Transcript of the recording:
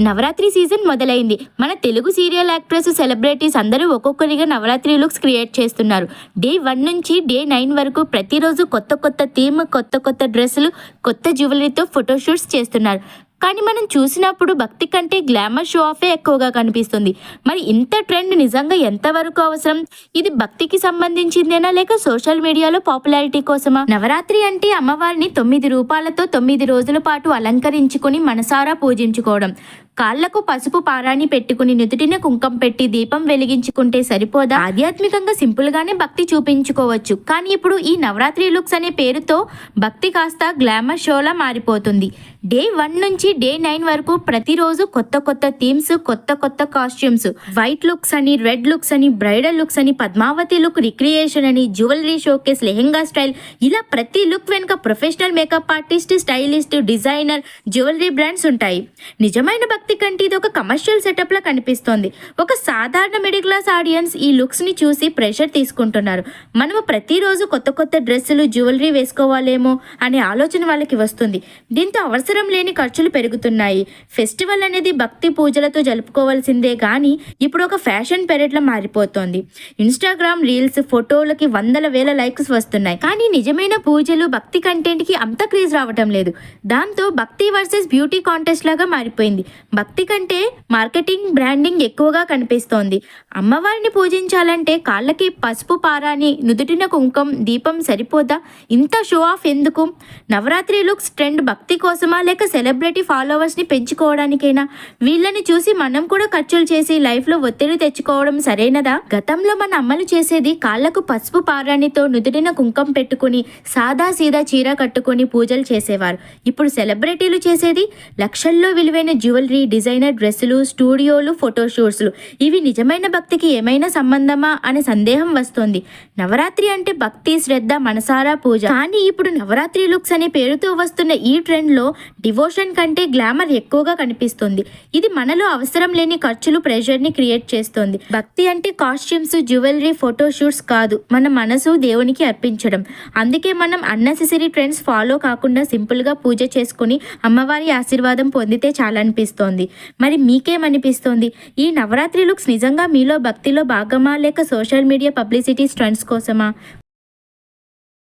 Navratri season మొదలైంది. మన Telugu serial actress celebrities అందరూ ఒక్కొక్కరిగా నవరాత్రి లుక్స్ క్రియేట్ చేస్తున్నారు. డే వన్ నుంచి డే నైన్ వరకు ప్రతిరోజు కొత్త కొత్త థీమ్ కొత్త కొత్త డ్రెస్సులు కొత్త జ్యువెలరీతో ఫోటోషూట్స్ చేస్తున్నారు. కానీ మనం చూసినప్పుడు భక్తి కంటే గ్లామర్ షో ఆఫే ఎక్కువగా కనిపిస్తుంది. మరి ఇంత ట్రెండ్ నిజంగా ఎంతవరకు అవసరం? ఇది భక్తికి సంబంధించిందేనా లేక సోషల్ మీడియాలో పాపులారిటీ కోసమా? నవరాత్రి అంటే అమ్మవారిని తొమ్మిది రూపాలతో తొమ్మిది రోజుల పాటు అలంకరించుకుని మనసారా పూజించుకోవడం. కాళ్ళకు పసుపు పారాని పెట్టుకుని నుదుటిన కుంకం పెట్టి దీపం వెలిగించుకుంటే సరిపోదా? ఆధ్యాత్మికంగా సింపుల్ గానే భక్తి చూపించుకోవచ్చు. కానీ ఇప్పుడు ఈ నవరాత్రి లుక్స్ అనే పేరుతో భక్తి కాస్త గ్లామర్ షోలా మారిపోతుంది. డే వన్ నుంచి డే నైన్ వరకు ప్రతిరోజు కొత్త కొత్త థీమ్స్ కొత్త కొత్త కాస్ట్యూమ్స్ వైట్ లుక్స్ అని రెడ్ లుక్స్ అని బ్రైడల్ లుక్స్ అని పద్మావతి లుక్ రిక్రియేషన్ అని జ్యువెలరీ షోకేస్ లెహెంగా స్టైల్ ఇలా ప్రతి లుక్ వెనుక professional makeup artist stylist designer jewellery brands ఉంటాయి. నిజమైన భక్తి కంటే ఇది ఒక కమర్షియల్ సెటప్ లా కనిపిస్తోంది. ఒక సాధారణ మిడిల్ క్లాస్ ఆడియన్స్ ఈ లుక్స్ని చూసి ప్రెషర్ తీసుకుంటున్నారు. మనము ప్రతిరోజు కొత్త కొత్త డ్రెస్సులు జ్యువెలరీ వేసుకోవాలేమో అనే ఆలోచన వాళ్ళకి వస్తుంది. దీంతో అవసరం లేని ఖర్చులు పెరుగుతున్నాయి. ఫెస్టివల్ అనేది భక్తి పూజలతో జరుపుకోవాల్సిందే కానీ ఇప్పుడు ఒక ఫ్యాషన్ పెరేడ్ మారిపోతోంది. ఇన్స్టాగ్రామ్ రీల్స్ ఫోటోలకి వందల వేల లైక్స్ వస్తున్నాయి. కానీ నిజమైన పూజలు భక్తి కంటెంట్కి అంత క్రేజ్ రావటం లేదు. దాంతో భక్తి వర్సెస్ బ్యూటీ కాంటెస్ట్ లాగా మారిపోయింది. భక్తి కంటే మార్కెటింగ్ బ్రాండింగ్ ఎక్కువగా కనిపిస్తోంది. అమ్మవారిని పూజించాలంటే కాళ్ళకి పసుపు పారాని నుదుటిన కుంకం దీపం సరిపోదా? ఇంత షో ఆఫ్ ఎందుకు? నవరాత్రి లుక్స్ ట్రెండ్ భక్తి కోసమా లేక సెలబ్రిటీ ఫాలోవర్స్ని పెంచుకోవడానికైనా? వీళ్ళని చూసి మనం కూడా ఖర్చులు చేసి లైఫ్లో ఒత్తిడి తెచ్చుకోవడం సరైనదా? గతంలో మన అమ్మలు చేసేది కాళ్ళకు పసుపు పారాణితో నుదుటిన కుంకం పెట్టుకుని సాదా సీదా చీర కట్టుకొని పూజలు చేసేవారు. ఇప్పుడు సెలబ్రిటీలు చేసేది లక్షల్లో విలువైన జ్యువెలరీ డిజైనర్ డ్రెస్సులు స్టూడియోలు ఫోటోషూట్స్లు. ఇవి నిజమైన భక్తికి ఏమైనా సంబంధమా అనే సందేహం వస్తోంది. నవరాత్రి అంటే భక్తి శ్రద్ధ మనసారా పూజ. కానీ ఇప్పుడు నవరాత్రి లుక్స్ అనే పేరుతో వస్తున్న ఈ ట్రెండ్లో డివోషన్ కంటే గ్లామర్ ఎక్కువగా కనిపిస్తుంది. ఇది మనలో అవసరం లేని ఖర్చులు ప్రెషర్ని క్రియేట్ చేస్తోంది. భక్తి అంటే కాస్ట్యూమ్స్ జ్యువెలరీ ఫోటోషూట్స్ కాదు. మన మనసు దేవునికి అర్పించడం. అందుకే మనం అన్నెసెసరీ ట్రెండ్స్ ఫాలో కాకుండా సింపుల్గా పూజ చేసుకుని అమ్మవారి ఆశీర్వాదం పొందితే చాలా అనిపిస్తోంది. మరి మీకేమనిపిస్తోంది? ఈ నవరాత్రి లుక్స్ నిజంగా మీలో భక్తిలో భాగమా లేక సోషల్ మీడియా పబ్లిసిటీ స్ట్రెండ్స్ కోసమా?